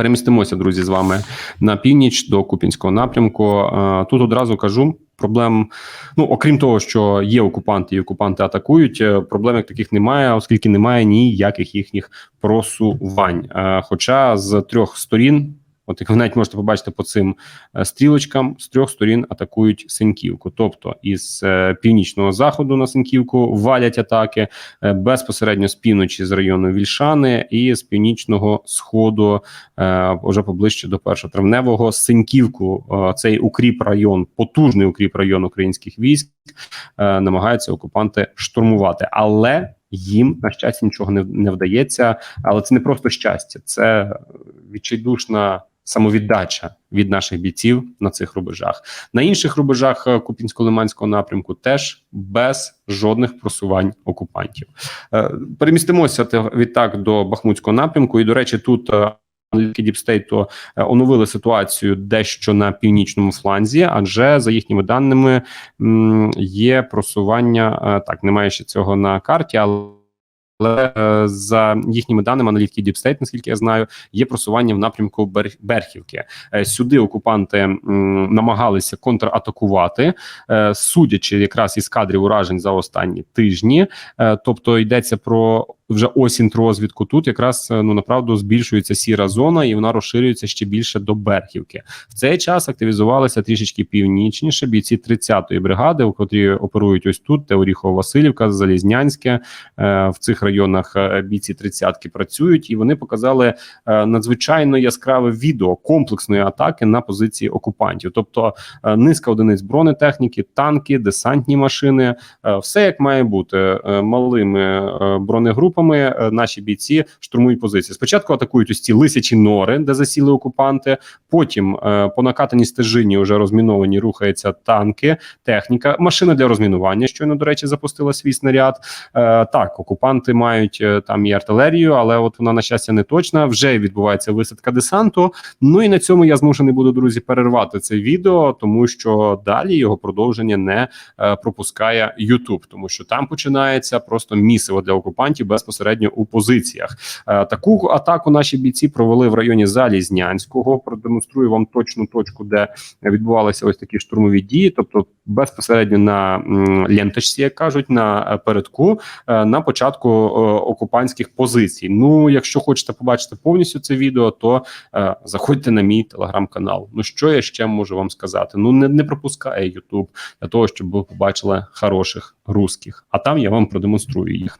Перемістимося, друзі, з вами на північ до Купінського напрямку. Е, Тут одразу кажу. Проблем, ну окрім того, що є окупанти, і окупанти атакують. е, Проблем як таких немає, оскільки немає ніяких їхніх просувань. Е, Хоча з трьох сторін, от як ви навіть можете побачити по цим е, стрілочкам, з трьох сторін атакують Синьківку. Тобто із е, північного заходу на Синьківку валять атаки е, безпосередньо з півночі з району Вільшани і з північного сходу, вже поближче до першотравневого Синьківку. Е, цей укріп район, потужний укріп район українських військ, намагаються окупанти штурмувати, але їм на щастя нічого не, не вдається. Але це не просто щастя, це відчайдушна. Самовіддача від наших бійців на цих рубежах на інших рубежах е, Купінсько-Лиманського напрямку теж без жодних просувань окупантів. Е, Перемістимося відтак до Бахмутського напрямку. І до речі, тут е, аналітики Діпстейту оновили ситуацію дещо на північному фланзі, адже за їхніми даними є просування. Так, немає ще цього на карті, але. Але е, за їхніми даними аналітики Deep State, наскільки я знаю, є просування в напрямку Бер- Берхівки. Е, Сюди окупанти намагалися контратакувати, е, судячи якраз із кадрів уражень за останні тижні. Тобто йдеться про вже осінь розвідку. Тут якраз е, ну направду збільшується сіра зона, і вона розширюється ще більше до Берхівки. В цей час активізувалися трішечки північніше бійці 30-ї бригади, у котрі оперують ось тут. Це Оріхово-Василівка, Залізнянське. Е, В цих районах е, бійці 30-ки працюють, і вони показали надзвичайно яскраве відео комплексної атаки на позиції окупантів. Тобто низка одиниць бронетехніки, танки, десантні машини, все як має бути малими бронегрупами. Е, Наші бійці штурмують позиції. Спочатку атакують ось ці лисячі нори, де засіли окупанти. Потім е, по накатаній стежині вже розміновані рухаються танки, техніка, машина для розмінування. Щойно до речі, запустила свій снаряд. Е, Так, окупанти мають там і артилерію, але от вона на щастя не точна. Вже відбувається висадка десанту. Ну і на цьому я змушений буду, друзі, перервати це відео, тому що далі його продовження не пропускає YouTube, тому що там починається просто місиво для окупантів безпосередньо у позиціях. Е, Таку атаку наші бійці провели в районі Залізнянського. Продемонструю вам точну точку, де відбувалися ось такі штурмові дії, тобто безпосередньо на ленточці, як кажуть, на е, передку е, на початку окупантських позицій. Ну, якщо хочете побачити повністю це відео, то заходьте на мій телеграм-канал. Ну що я ще можу вам сказати? Ну не, не пропускає YouTube для того, щоб ви побачили хороших русських. А там я вам продемонструю їх.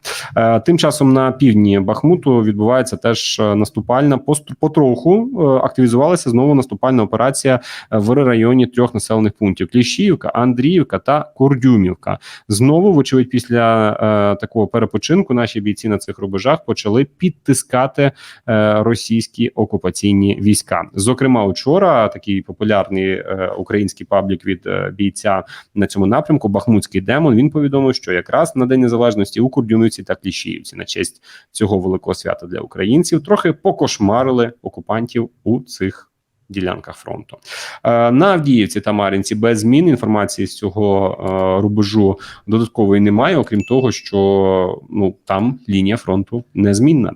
Тим часом на півдні Бахмуту відбувається теж е, наступальна потроху е, активізувалася знову наступальна операція е, в районі трьох населених пунктів: Кліщіївка, Андріївка та Курдюмівка. Знову, вочевидь, після е, такого перепочинку наші бійці на цих рубежах почали підтискати е, російські окупаційні війська. Зокрема, учора такий популярний е, український паблік від е, бійця на цьому напрямку Бахмутський демон. Він повідомив, що якраз на день незалежності у Курдюмівці та Кліщіївці на честь цього великого свята для українців трохи покошмарили окупантів у цих. Ділянках фронту Е, на Авдіївці та Мар'їнці без змін інформації з цього е, рубежу додаткової немає, окрім того, що ну там лінія фронту незмінна.